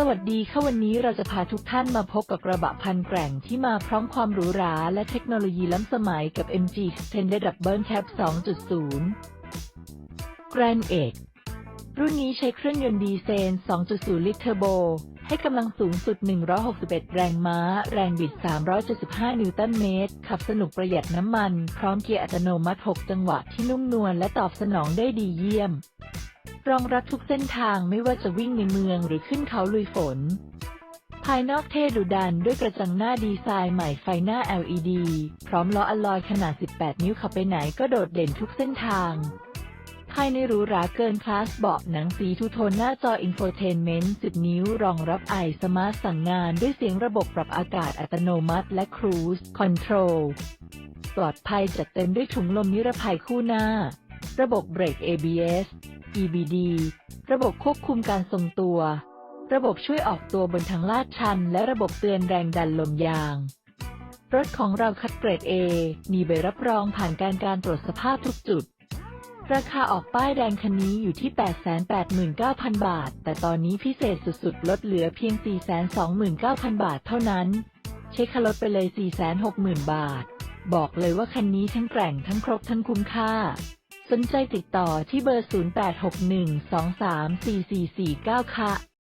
สวัสดีค่ะวันนี้เราจะพาทุกท่านมาพบกับกระบะพันแกร่งที่มาพร้อมความหรูหราและเทคโนโลยีล้ำสมัยกับ MG Extended Double Cab 2.0 Grand X รุ่นนี้ใช้เครื่องยนต์ดีเซล2.0 ลิตรเทอร์โบ ให้กำลังสูงสุด 161 แรงม้า แรงบิด 375 นิวตันเมตร ขับสนุกประหยัดน้ำมัน พร้อมเกียร์อัตโนมัติ 6 จังหวะที่นุ่มนวลและตอบสนองได้ดีเยี่ยม รองรับทุกเส้นทางไม่ว่าจะวิ่งในเมืองหรือขึ้นเขาลุยฝน ภายนอกเท่ดุดันด้วยกระจังหน้าดีไซน์ใหม่ไฟหน้า LED พร้อมล้ออลลอยขนาด 18 นิ้วขับไปไหนก็โดดเด่นทุกเส้นทางภายในหรูหราเกินคลาสเบาะหนังสีทูโทนหน้าจออินโฟเทนเมนต์10นิ้วรองรับไอสมาร์ทสั่งงานด้วยเสียงระบบปรับอากาศอัตโนมัติและครูซคอนโทรลปลอดภัยจัดเต็มด้วยถุงลมนิรภัยคู่หน้า ระบบเบรก ABS EBD ระบบควบคุมการทรงตัว ระบบช่วยออกตัวบนทางลาดชัน และระบบเตือนแรงดันลมยาง รถของเราคัดเกรด A มีใบรับรองผ่านการการตรวจสภาพทุกจุด ราคาออกป้ายแดงคันนี้อยู่ที่ 889,000 บาท แต่ตอนนี้พิเศษสุดๆ ลดเหลือเพียง 429,000 บาทเท่านั้น เช็คค่าลดไปเลย 460,000 บาท บอกเลยว่าคันนี้ทั้งแกร่งทั้งครบทั้งคุ้มค่า สนใจติดต่อที่เบอร์ 0861234449 ค่ะ